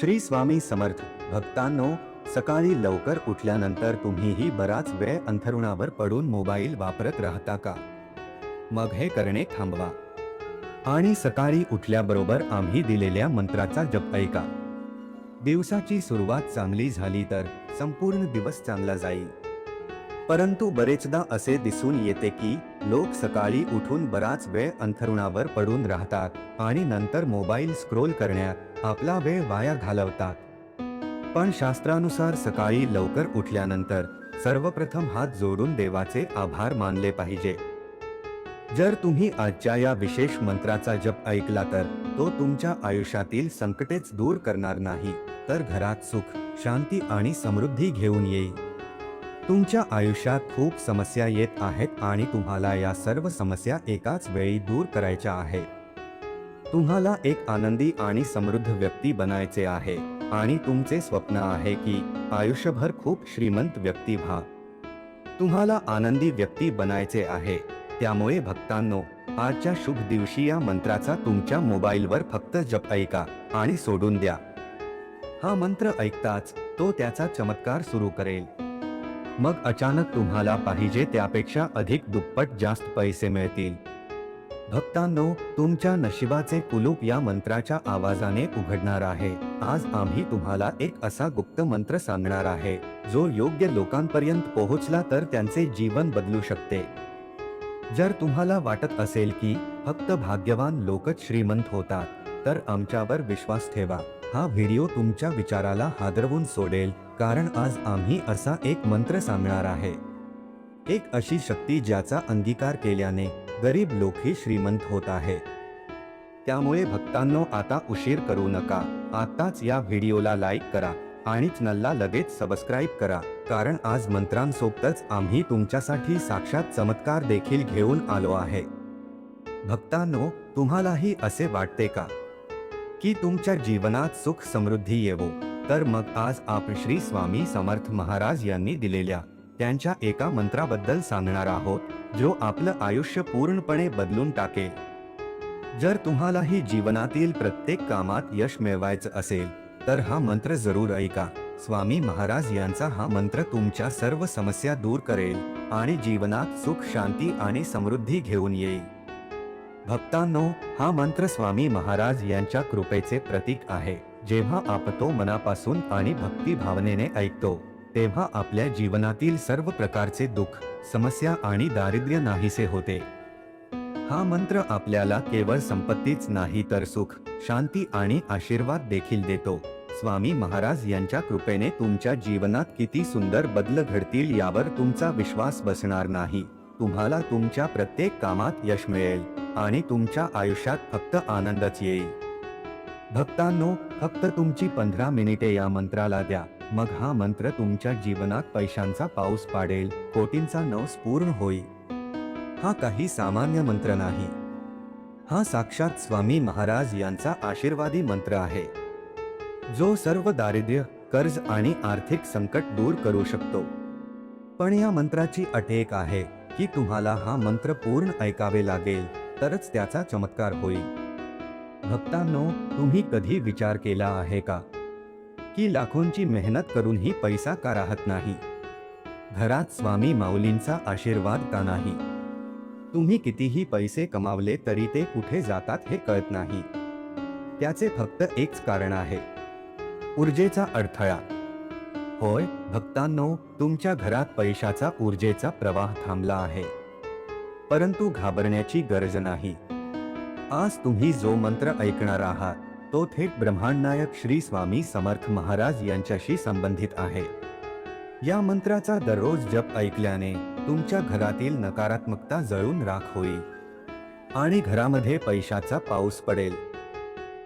श्री स्वामी समर्थ. भक्तांनो सकाळी लवकर उठल्यानंतर तुम्हीही बराच वेळ अंथरुणावर पडून मोबाईल वापरत राहता का? मग हे करणे थांबवा. आणि सकाळी उठल्याबरोबर आम्ही दिलेल्या मंत्राचा जप ऐका. दिवसाची सुरुवात चांगली झाली तर संपूर्ण दिवस चांगला जाईल. परंतु बरेचदा असे दिसून येते की लोक सकाळी उठून बराच वेळ अंथरुणावर पडून राहतात आणि नंतर मोबाईल स्क्रोल करण्यात आपला वेळ वाया घालवतात. पण शास्त्रानुसार सकाळी लवकर उठल्यानंतर सर्वप्रथम हात जोडून देवाचे आभार मानले पाहिजे. जर तुम्ही आजच्या या विशेष मंत्राचा जप ऐकला तर तो तुमच्या आयुष्यातील संकटेच दूर करणार नाही. तर घरात सुख शांती आणि समृद्धी घेऊन येईल. तुमच्या आयुष्यात खूप समस्या येत आहेत आणि तुम्हाला या सर्व समस्या एकाच वेळी दूर करायच्या आहेत तुम्हाला एक आनंदी आणि समृद्ध व्यक्ती बनायचे आहे आणि तुमचे स्वप्न आहे की आयुष्यभर खूप श्रीमंत व्यक्ती व्हा. तुम्हाला आनंदी व्यक्ती बनायचे आहे. त्यामुळे भक्तांनो आजच्या शुभ दिवशी या मंत्राचा तुमच्या मोबाईलवर फक्त जप ऐका आणि सोडून द्या. हा मंत्र ऐकताच तो त्याचा चमत्कार सुरू करेल. मग अचानक तुम्हाला पाहिजे त्यापेक्षा अधिक दुप्पट जास्त पैसे मिळतील. भक्तांनो तुमच्या नशिबाचे कुलूप या मंत्राच्या आवाजाने उघडणार आहे. आज आम्ही तुम्हाला एक असा गुप्त मंत्र सांगणार आहे जो योग्य लोकांपर्यंत पोहोचला तर त्यांचे जीवन बदलू शकते. जर तुम्हाला वाटत असेल की फक्त भाग्यवान लोकच श्रीमंत होतात तर आमच्यावर विश्वास ठेवा. हा व्हिडिओ तुमच्या विचाराला हादरवून सोडेल कारण आज आम्ही असा एक मंत्र सांगणार आहे. एक अशी शक्ती ज्याचा अंगीकार केल्याने गरीब लोकही श्रीमंत होत आहे. त्यामुळे भक्तांनो आता उशीर करू नका. आताच या व्हिडिओला लाईक करा आणि चॅनलला लगेच सबस्क्राईब करा कारण आज मंत्रांसोबतच आम्ही तुमच्यासाठी साक्षात चमत्कार देखील घेऊन आलो आहे. भक्तांनो तुम्हालाही असे वाटते का? की तुमच्या जीवनात सुख समृद्धी येवो. तर मग आज आपण श्री स्वामी समर्थ महाराज यांनी दिलेल्या त्यांच्या एका मंत्राबद्दल सांगणार आहोत जो आपलं आयुष्य पूर्णपणे बदलून टाकेल. जर तुम्हालाही जीवनातील प्रत्येक कामात यश मिळवायचं असेल तर हा मंत्र जरूर ऐका. स्वामी महाराज यांचा हा मंत्र तुमच्या सर्व समस्या दूर करेल आणि जीवनात सुख शांती आणि समृद्धी घेऊन येईल. भक्तांनो हा मंत्र स्वामी महाराज यांच्या कृपेचे प्रतीक आहे. जेव्हा आपण तो मनापासून आणि भक्ती भावनेने ऐकतो तेव्हा आपल्या जीवनातील सर्व प्रकारचे दुःख समस्या आणि दारिद्र्य नाहीसे होते. हा मंत्र आपल्याला केवळ संपत्तीच नाही तर सुख शांती आणि आशीर्वाद देखील देतो. स्वामी महाराज यांच्या कृपेने तुमच्या जीवनात किती सुंदर बदल घडतील यावर तुमचा विश्वास बसणार नाही. तुम्हाला तुमच्या प्रत्येक कामात यश मिळेल आणि तुमच्या आयुष्यात फक्त आनंदच येईल. भक्तांनो फक्त तुमची पंधरा मिनिटे या मंत्राला द्या. मग हा मंत्र तुमच्या जीवनात पैशांचा पाऊस पाडेल कोटींचा नवस पूर्ण होईल. हा काही सामान्य मंत्र नाही. हा साक्षात स्वामी महाराज यांचा आशीर्वादी मंत्र आहे. जो सर्व दारिद्र्य कर्ज आणि आर्थिक संकट दूर करू शकतो. पण या मंत्राची अट एक आहे. की तुम्हाला हा मंत्र पूर्ण ऐकावे लागेल तरच त्याचा चमत्कार होईल. भक्तांनो तुम्ही कधी विचार केला आहे का? की लाखोंची मेहनत करूनही पैसा का राहत नाही? घरात स्वामी माऊलींचा आशीर्वाद का नाही? तुम्ही कितीही पैसे कमावले तरी ते कुठे जातात हे कळत नाही. त्याचे फक्त एकच कारण आहे. ऊर्जेचा अडथळा. होय भक्तांनो तुमच्या घरात पैशाचा ऊर्जेचा प्रवाह थांबला आहे. परंतु घाबरण्याची गरज नाही. आज तुम्ही जो मंत्र ऐकणार आहात तो थेट ब्रह्मांडनायक श्री स्वामी समर्थ महाराज यांच्याशी संबंधित आहे. या मंत्राचा दररोज जप ऐकल्याने तुमच्या घरातील नकारात्मकता जळून राख होईल. आणि घरामध्ये पैशाचा पाऊस पडेल.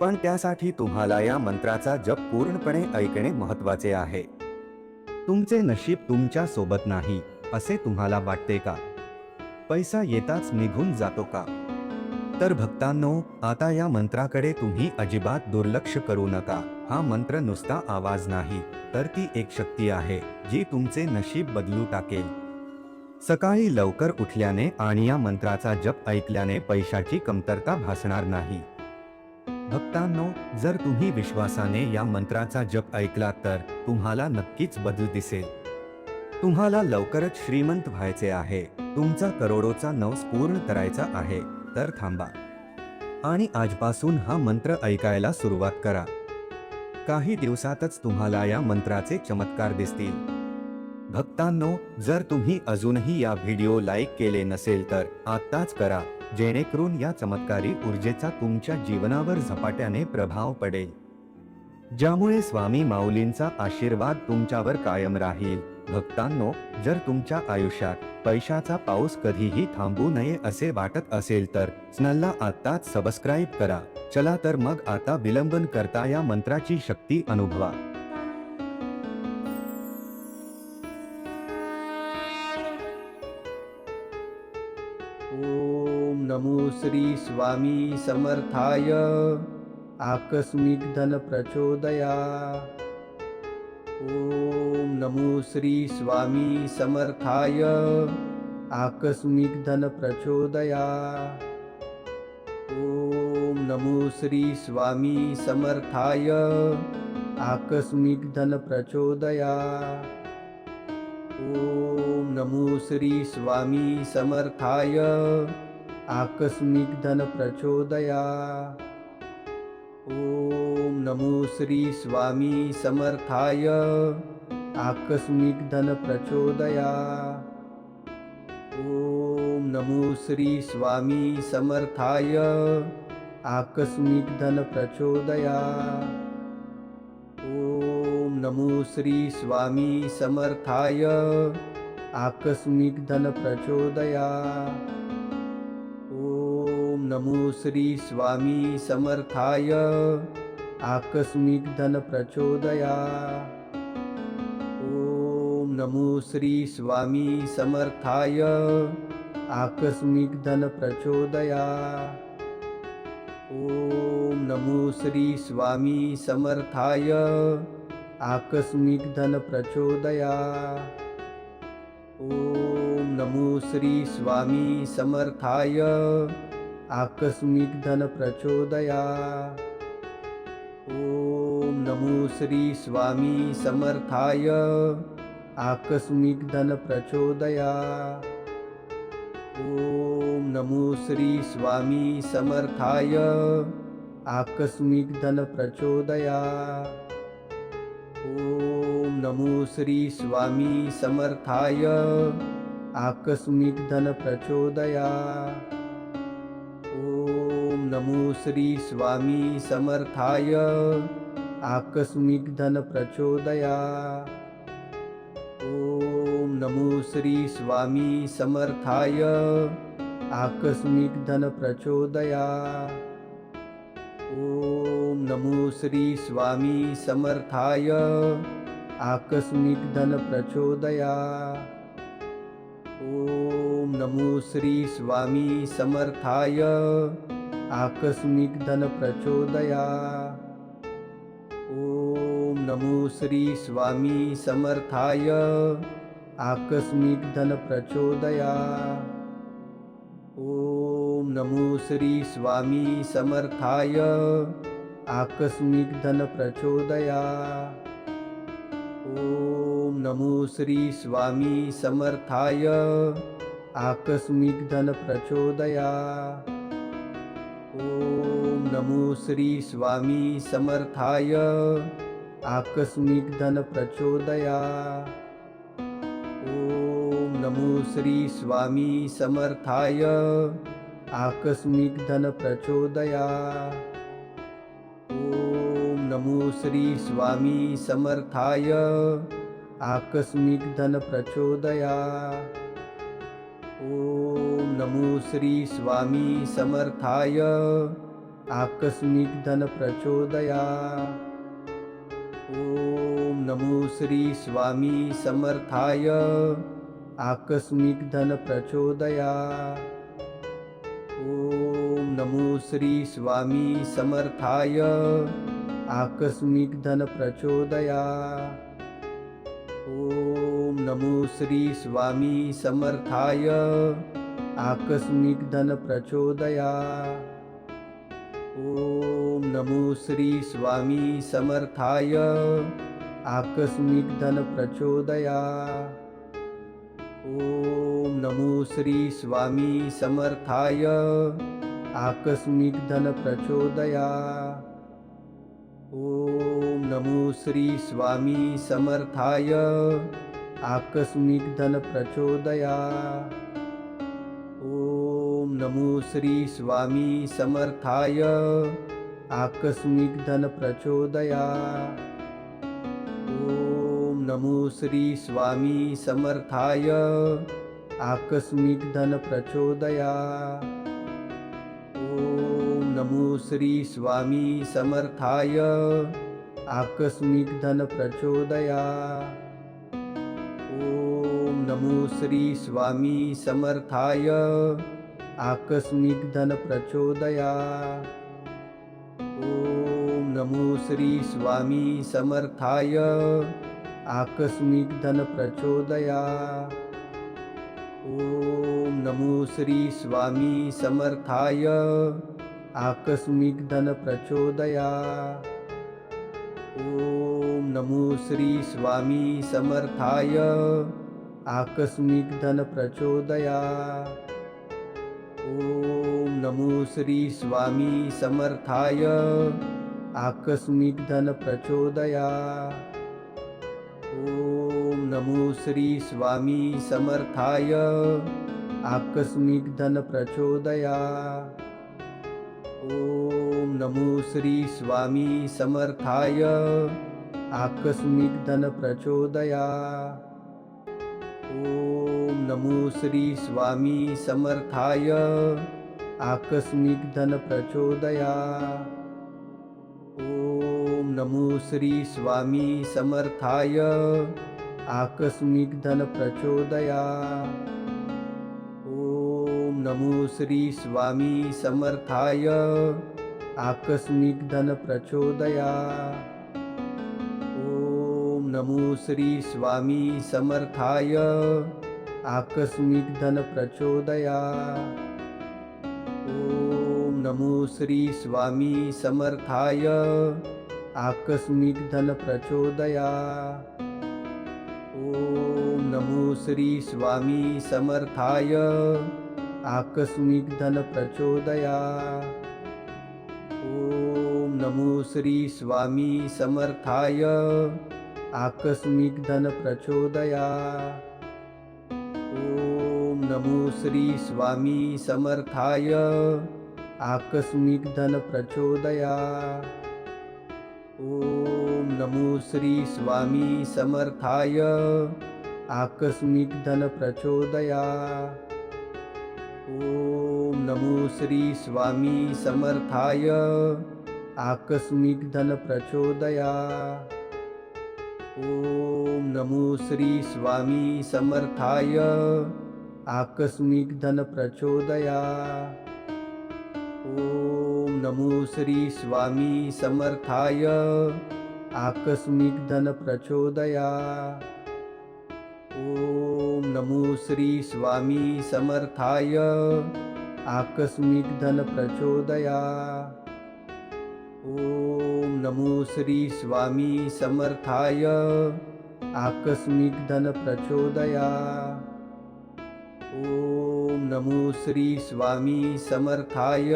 पण त्यासाठी तुम्हाला या मंत्राचा जप पूर्णपणे ऐकणे महत्त्वाचे आहे. तुमचे नशीब तुमच्यासोबत नाही असे तुम्हाला वाटते का? पैसा येताच निघून जातो का? तर भक्तांनो आता या मंत्राकडे तुम्ही अजिबात दुर्लक्ष करू नका. हा मंत्र नुसता आवाज नाही तर ती एक शक्ती आहे जी तुमचे नशीब बदलू टाकेल. सकाळी लवकर उठल्याने आणि या मंत्राचा जप ऐकल्याने पैशाची कमतरता भासणार नाही. भक्तांनो जर तुम्ही विश्वासाने या मंत्राचा जप ऐकला तर तुम्हाला नक्कीच बदल दिसेल. तुम्हाला लवकरच श्रीमंत व्हायचे आहे. तुमचा करोडोचा नवस पूर्ण करायचा आहे तर थांबा. आणि आजपासून हा मंत्र ऐकायला सुरुवात करा. काही दिवसातच तुम्हाला या मंत्राचे चमत्कार दिसतील. भक्तांनो जर तुम्ही अजूनही या व्हिडिओ लाईक केले नसेल तर आत्ताच करा. जेणेकरून या चमत्कारी ऊर्जेचा तुमच्या जीवनावर झपाट्याने प्रभाव पडेल. ज्यामुळे स्वामी माऊलींचा आशीर्वाद तुमच्यावर कायम राहील. भक्तांनो जर तुमच्या आयुष्यात पैशाचा पाऊस कधीही थांबू नये असे वाटत असेल तर चॅनलला आत्ताच सबस्क्राईब करा. चला तर मग आता विलंबन करता या मंत्राची शक्ती अनुभवा. श्री स्वामी समर्थाय. आकस्मिक धन प्रचोदया. ओम नमो श्री स्वामी समर्थाय. आकस्मिक धन प्रचोदया. ओम नमो श्री स्वामी समर्थाय. आकस्मिक धन प्रचोदया. ओम नमो श्री स्वामी समर्थाय. आकस्मिक धन प्रचोदया। ओम नमो श्री स्वामी समर्थाय। आकस्मिक धन प्रचोदया। ओम नमो श्री स्वामी समर्थाय। आकस्मिक धन प्रचोदया। ओम नमो श्री स्वामी समर्थाय। आकस्मिक धन प्रचोदया। नमो श्री स्वामी समर्थाय। आकस्मिक धन प्रचोदया ओम नमो श्री स्वामी समर्थाय। आकस्मिक धन प्रचोदया ओम नमो श्री स्वामी समर्थाय। प्रचोदया ओम नमो श्री स्वामी समर्थाय आकस्मिक धन प्रचोदया। ओम नमो श्री स्वामी समर्थाय। आकस्मिक धन प्रचोदया। ओम नमो श्री स्वामी समर्थाय। आकस्मिक धन प्रचोदया। ओम नमो श्री स्वामी समर्थाय। आकस्मिक धन प्रचोदया। नमो श्री स्वामी समर्थाय। आकस्मिक धन प्रचोदया ओम नमो श्री स्वामी समर्थाय। आकस्मिक धन प्रचोदया ओम नमो श्री स्वामी समर्थाय। आकस्मिक धन प्रचोदया ओम नमो श्री स्वामी समर्थाय आकस्मिकधनप्रचोदया। ॐ नमो श्री स्वामी समर्थाय। आकस्मिकधनप्रचोदया। ॐ नमो श्री स्वामी समर्थाय। आकस्मिकधनप्रचोदया। ॐ नमो श्री स्वामी समर्थाय। आकस्मिकधनप्रचोदया। नमो श्री स्वामी समर्थाय. आकस्मिक धन प्रचोदया. ओम नमो श्री स्वामी समर्थाय. आकस्मिक धन प्रचोदया. ओम नमो श्री स्वामी समर्थाय. आकस्मिक धन प्रचोदया. ओम नमो श्री स्वामी समर्थाय. आकस्मिकधनप्रचोदया। ॐ नमो श्री स्वामी समर्थाय आकस्मिकधनप्रचोदया। ॐ नमो श्री स्वामी समर्थाय आकस्मिकधनप्रचोदया। ॐ नमो श्री स्वामी समर्थाय आकस्मिकधनप्रचोदया। ओम नमो श्री स्वामी समर्थाय। आकस्मिक धन प्रचोदया ओम नमो श्री स्वामी समर्थाय। आकस्मिक धन प्रचोदया ओम नमो श्री स्वामी समर्थाय। आकस्मिक धन प्रचोदया ओम नमो श्री स्वामी समर्थाय। आकस्मिक धन प्रचोदया। ओम नमो श्री स्वामी समर्थाय। आकस्मिक धन प्रचोदया। ओम नमो श्री स्वामी समर्थाय। आकस्मिक धन प्रचोदया। ओम नमो श्री स्वामी समर्थाय आकस्मिकधनप्रचोदया। ॐ नमो श्री स्वामी समर्थाय आकस्मिकधनप्रचोदया। ॐ नमो श्री स्वामी समर्थाय आकस्मिकधनप्रचोदया। ॐ नमो श्री स्वामी समर्थाय आकस्मिकधनप्रचोदया। ॐ नमो श्री स्वामी समर्थाय। आकस्मिकधनप्रचोदया। ॐ नमो श्री स्वामी समर्थाय। आकस्मिकधनप्रचोदया। ॐ नमो श्री स्वामी समर्थाय। आकस्मिकधनप्रचोदया। ॐ नमो श्री स्वामी समर्थाय। आकस्मिक धन प्रचोदया। ओम नमो श्री स्वामी समर्थाय। आकस्मिक धन प्रचोदया। ओम नमो श्री स्वामी समर्थाय। आकस्मिक धन प्रचोदया। ओम नमो श्री स्वामी समर्थाय आकस्मिक धन प्रचोदया ओम नमो श्री स्वामी समर्थाय। आकस्मिक धन प्रचोदया ओम नमो श्री स्वामी समर्थाय। आकस्मिक धन प्रचोदया ओम नमो श्री स्वामी समर्थाय। आकस्मिक धन प्रचोदया ओम नमो श्री स्वामी समर्थाय. आकस्मिक धन प्रचोदया. ओम नमो श्री स्वामी समर्थाय. आकस्मिक धन प्रचोदया. ओम नमो श्री स्वामी समर्थाय. आकस्मिक धन प्रचोदया. ओम नमो श्री स्वामी समर्थाय. आकस्मिक धन प्रचोदया। ओम नमो श्री स्वामी समर्थाय। आकस्मिक धन प्रचोदया। ओम नमो श्री स्वामी समर्थाय। आकस्मिक धन प्रचोदया। ओम नमो श्री स्वामी समर्थाय। आकस्मिक धन प्रचोदया। ओम नमो श्री स्वामी समर्थाय।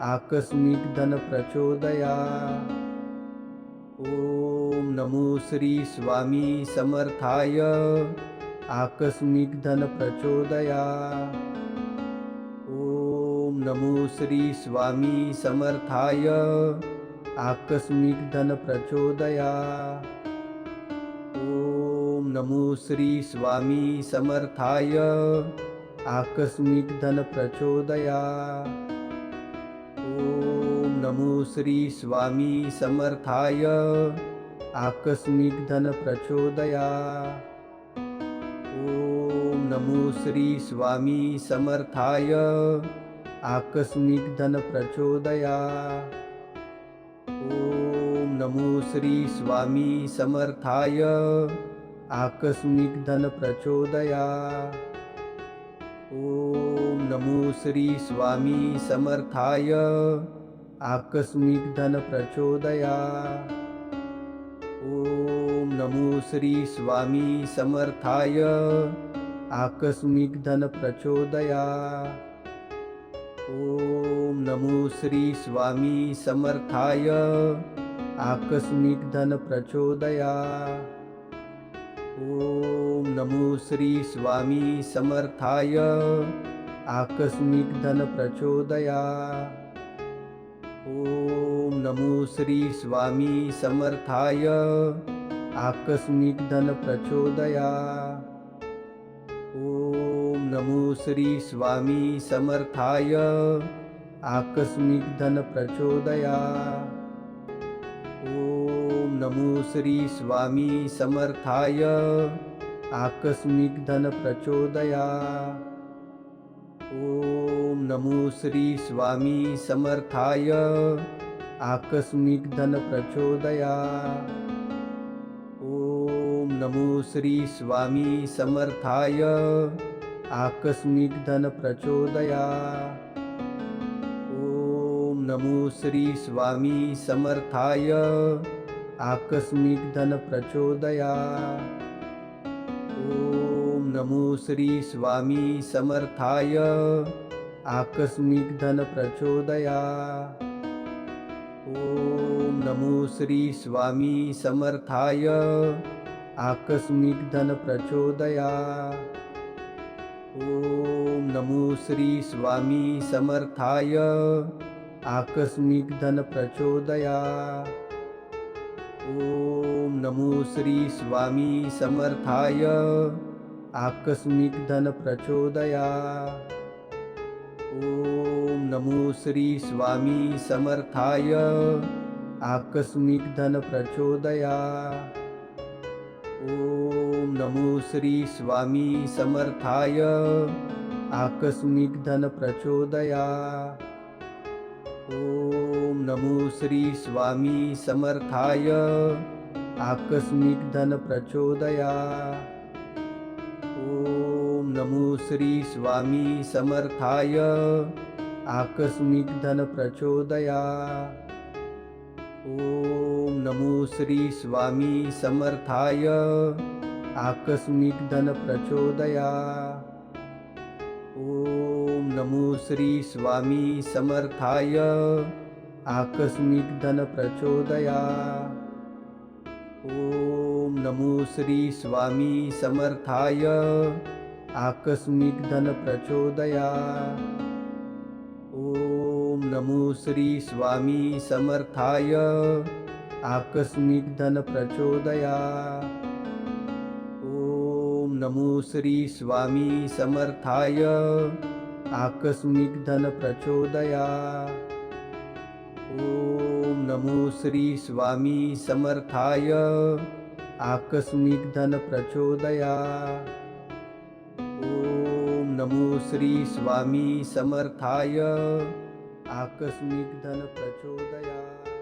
आकस्मिक धन प्रचोदया। ओम नमो श्री स्वामी समर्थाय। आकस्मिक धन प्रचोदया। ओम नमो श्री स्वामी समर्थाय। आकस्मिक धन प्रचोदया नमो श्री स्वामी समर्थाय। आकस्मिक धन प्रचोदया ओम नमो श्री स्वामी समर्थाय। आकस्मिक धन प्रचोदया ओम नमो श्री स्वामी समर्थाय। आकस्मिक धन प्रचोदया ओम नमो श्री स्वामी समर्थाय आकस्मिक धन प्रचोदया। ओम नमो श्री स्वामी समर्थाय। आकस्मिक धन प्रचोदया। ओम नमो श्री स्वामी समर्थाय। आकस्मिक धन प्रचोदया। ओम नमो श्री स्वामी समर्थाय। आकस्मिक धन प्रचोदया। ओम नमो श्री स्वामी समर्थाय। आकस्मिक धन प्रचोदया ओम नमो श्री स्वामी समर्थाय। आकस्मिक धन प्रचोदया ओम नमो श्री स्वामी समर्थाय। आकस्मिक धन प्रचोदया नमो श्री स्वामी समर्थाय। आकस्मिकधनप्रचोदया। ॐ नमो श्री स्वामी समर्थाय। आकस्मिकधनप्रचोदया। ॐ नमो श्री स्वामी समर्थाय। आकस्मिकधनप्रचोदया। ॐ नमो श्री स्वामी समर्थाय। आकस्मिकधनप्रचोदया। ॐ नमो श्री स्वामी समर्थाय आकस्मिकधनप्रचोदया। ॐ नमो श्री स्वामी समर्थाय आकस्मिकधनप्रचोदया। ॐ नमो श्री स्वामी समर्थाय आकस्मिकधनप्रचोदया। ओम नमो श्री स्वामी समर्थाय। आकस्मिक धन प्रचोदया। ओम नमो श्री स्वामी समर्थाय। आकस्मिक धन प्रचोदया। ओम नमो श्री स्वामी समर्थाय। आकस्मिक धन प्रचोदया। ओम नमो श्री स्वामी समर्थाय। आकस्मिक धन प्रचोदया। ओम नमो श्री स्वामी समर्थाय। आकस्मिक धन प्रचोदया। ओम नमो श्री स्वामी समर्थाय। आकस्मिक धन प्रचोदया। ओम नमो श्री स्वामी समर्थाय। आकस्मिक धन प्रचोदया ओम नमो श्री स्वामी समर्थाय। प्रचोदया ओम नमो श्री स्वामी समर्थाय। प्रचोदया ओम नमो श्री स्वामी समर्थाय आकस्मिक धन प्रचोदया। ओम नमो श्री स्वामी समर्थाय। आकस्मिक धन प्रचोदया। ओम नमो श्री स्वामी समर्थाय। आकस्मिक धन प्रचोदया।